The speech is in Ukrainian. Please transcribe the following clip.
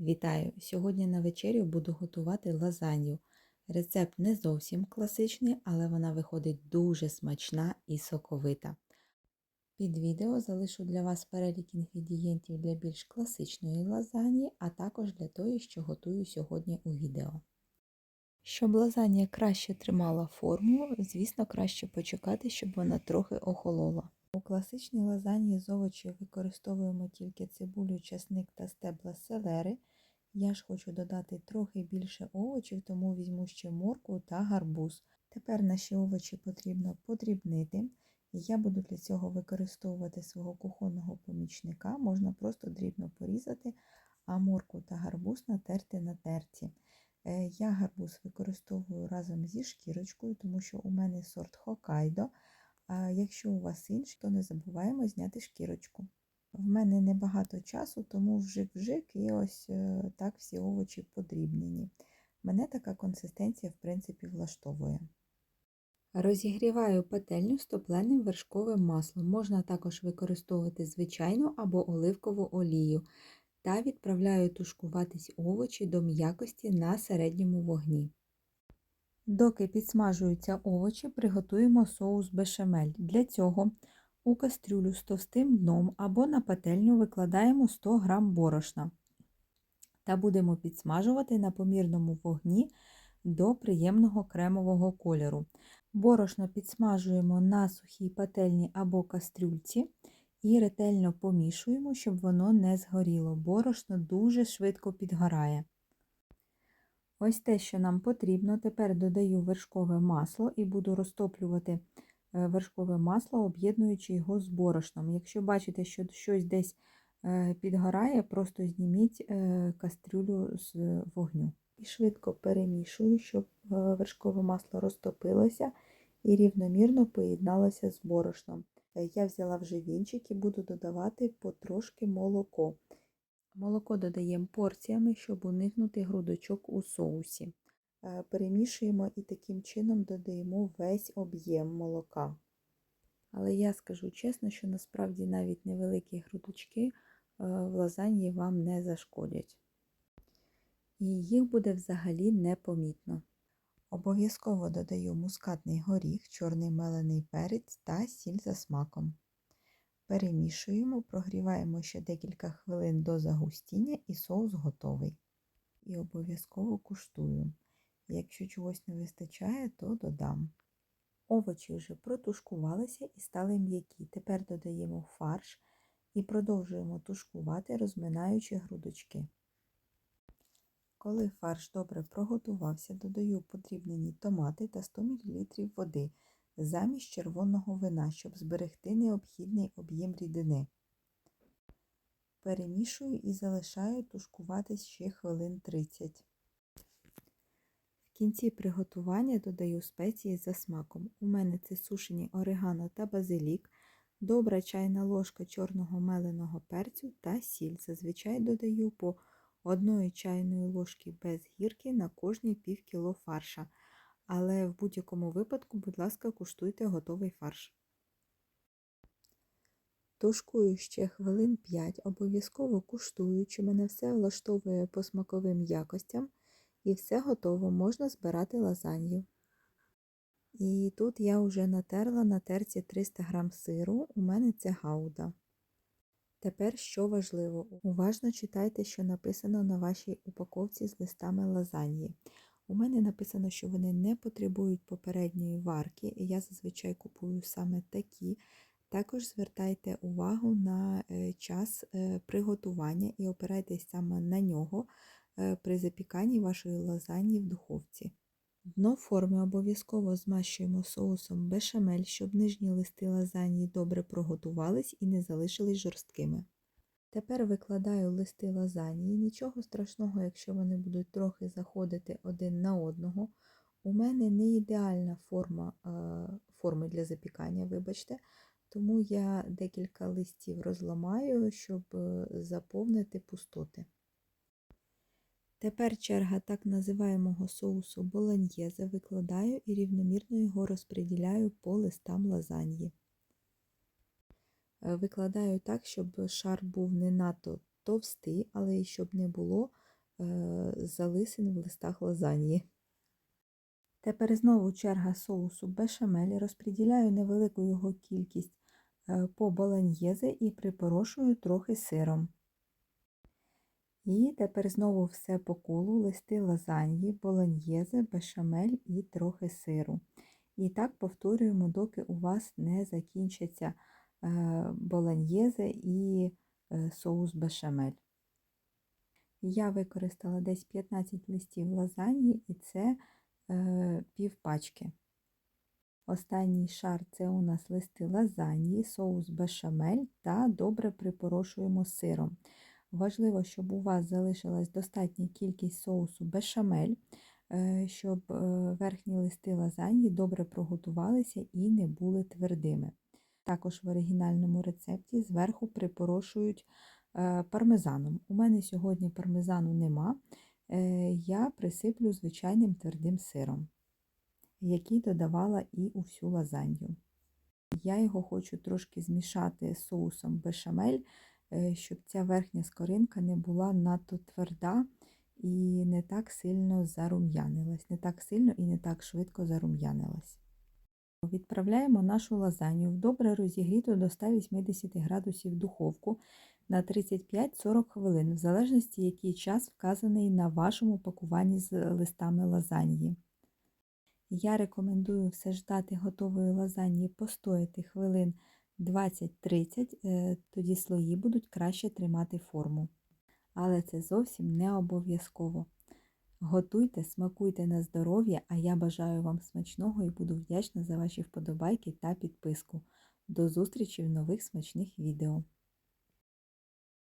Вітаю! Сьогодні на вечерю буду готувати лазанью. Рецепт не зовсім класичний, але вона виходить дуже смачна і соковита. Під відео залишу для вас перелік інгредієнтів для більш класичної лазаньї, а також для тої, що готую сьогодні у відео. Щоб лазанья краще тримала форму, звісно, краще почекати, щоб вона трохи охолола. У класичній лазаньї з овочів використовуємо тільки цибулю, часник та стебла селери. Я ж хочу додати трохи більше овочів, тому візьму ще моркву та гарбуз. Тепер наші овочі потрібно подрібнити. Я буду для цього використовувати свого кухонного помічника, можна просто дрібно порізати, а моркву та гарбуз натерти на терці. Я гарбуз використовую разом зі шкірочкою, тому що у мене сорт Хокайдо. А якщо у вас інший, то не забуваємо зняти шкірочку. В мене небагато часу, тому вжик-вжик і ось е, так всі овочі подрібнені. Мене така консистенція, в принципі, влаштовує. Розігріваю пательню з топленим вершковим маслом. Можна також використовувати звичайну або оливкову олію. Та відправляю тушкуватись овочі до м'якості на середньому вогні. Доки підсмажуються овочі, приготуємо соус бешамель. Для цього у кастрюлю з товстим дном або на пательню викладаємо 100 г борошна та будемо підсмажувати на помірному вогні до приємного кремового кольору. Борошно підсмажуємо на сухій пательні або кастрюльці і ретельно помішуємо, щоб воно не згоріло. Борошно дуже швидко підгорає. Ось те, що нам потрібно. Тепер додаю вершкове масло і буду розтоплювати вершкове масло, об'єднуючи його з борошном. Якщо бачите, що щось десь е, підгорає, просто зніміть е, кастрюлю з вогню. І швидко перемішую, щоб вершкове масло розтопилося і рівномірно поєдналося з борошном. Я взяла вже вінчик і буду додавати потрошки молоко. Молоко додаємо порціями, щоб уникнути грудочок у соусі. Перемішуємо і таким чином додаємо весь об'єм молока. Але я скажу чесно, що насправді навіть невеликі грудочки в лазаньї вам не зашкодять. І їх буде взагалі непомітно. Обов'язково додаю мускатний горіх, чорний мелений перець та сіль за смаком. Перемішуємо, прогріваємо ще декілька хвилин до загустіння і соус готовий. І обов'язково куштую. Якщо чогось не вистачає, то додам. Овочі вже протушкувалися і стали м'які. Тепер додаємо фарш і продовжуємо тушкувати, розминаючи грудочки. Коли фарш добре проготувався, додаю подрібнені томати та 100 мл води замість червоного вина, щоб зберегти необхідний об'єм рідини. Перемішую і залишаю тушкуватись ще хвилин 30. Кінці приготування додаю спеції за смаком. У мене це сушені орегано та базилік, добра чайна ложка чорного меленого перцю та сіль. Зазвичай додаю по 1 чайної ложки без гірки на кожні пів кіло фарша але в будь-якому випадку, будь ласка, куштуйте готовий фарш. Тушкую ще хвилин 5, обов'язково куштую, чи мене все влаштовує по смаковим якостям, і все готово, можна збирати лазанью. І тут я вже натерла на терці 300 г сиру, у мене це гауда. Тепер, що важливо, уважно читайте, що написано на вашій упаковці з листами лазаньї. У мене написано, що вони не потребують попередньої варки, і я зазвичай купую саме такі. Також звертайте увагу на е, час е, приготування і опирайтесь саме на нього при запіканні вашої лазаньї в духовці. Дно форми обов'язково змащуємо соусом бешамель, щоб нижні листи лазаньї добре проготувались і не залишились жорсткими. Тепер викладаю листи лазанії. Нічого страшного, якщо вони будуть трохи заходити один на одного. У мене не ідеальна форма е, форми для запікання, вибачте, тому я декілька листів розламаю, щоб е, заповнити пустоти. Тепер черга так називаємого соусу болоньєзе викладаю і рівномірно його розподіляю по листам лазаньї. Е, викладаю так, щоб шар був не надто товстий, але і щоб не було е, залисин в листах лазаньї. Тепер знову черга соусу бешамель. Розподіляю невелику його кількість е, по болоньєзе і припорошую трохи сиром. І тепер знову все по колу, листи лазаньї, болоньєзе, бешамель і трохи сиру. І так повторюємо, доки у вас не закінчаться е, болоньєзе і е, соус бешамель. Я використала десь 15 листів лазаньї і це е, пів пачки. Останній шар це у нас листи лазаньї, соус бешамель та добре припорошуємо сиром. Важливо, щоб у вас залишилась достатня кількість соусу бешамель, е, щоб е, верхні листи лазаньї добре проготувалися і не були твердими. Також в оригінальному рецепті зверху припорошують е, пармезаном. У мене сьогодні пармезану нема, я присиплю звичайним твердим сиром, який додавала і у всю лазанью. Я його хочу трошки змішати з соусом бешамель, щоб ця верхня скоринка не була надто тверда і не так сильно зарум'янилась, не так сильно і не так швидко зарум'янилась. Відправляємо нашу лазанью в добре розігріту до 180 градусів духовку на 35-40 хвилин, в залежності, який час вказаний на вашому пакуванні з листами лазаньї. Я рекомендую все ждати готової лазаньї постояти хвилин 20-30, е, тоді слої будуть краще тримати форму. Але це зовсім не обов'язково. Готуйте, смакуйте на здоров'я, а я бажаю вам смачного і буду вдячна за ваші вподобайки та підписку. До зустрічі в нових смачних відео!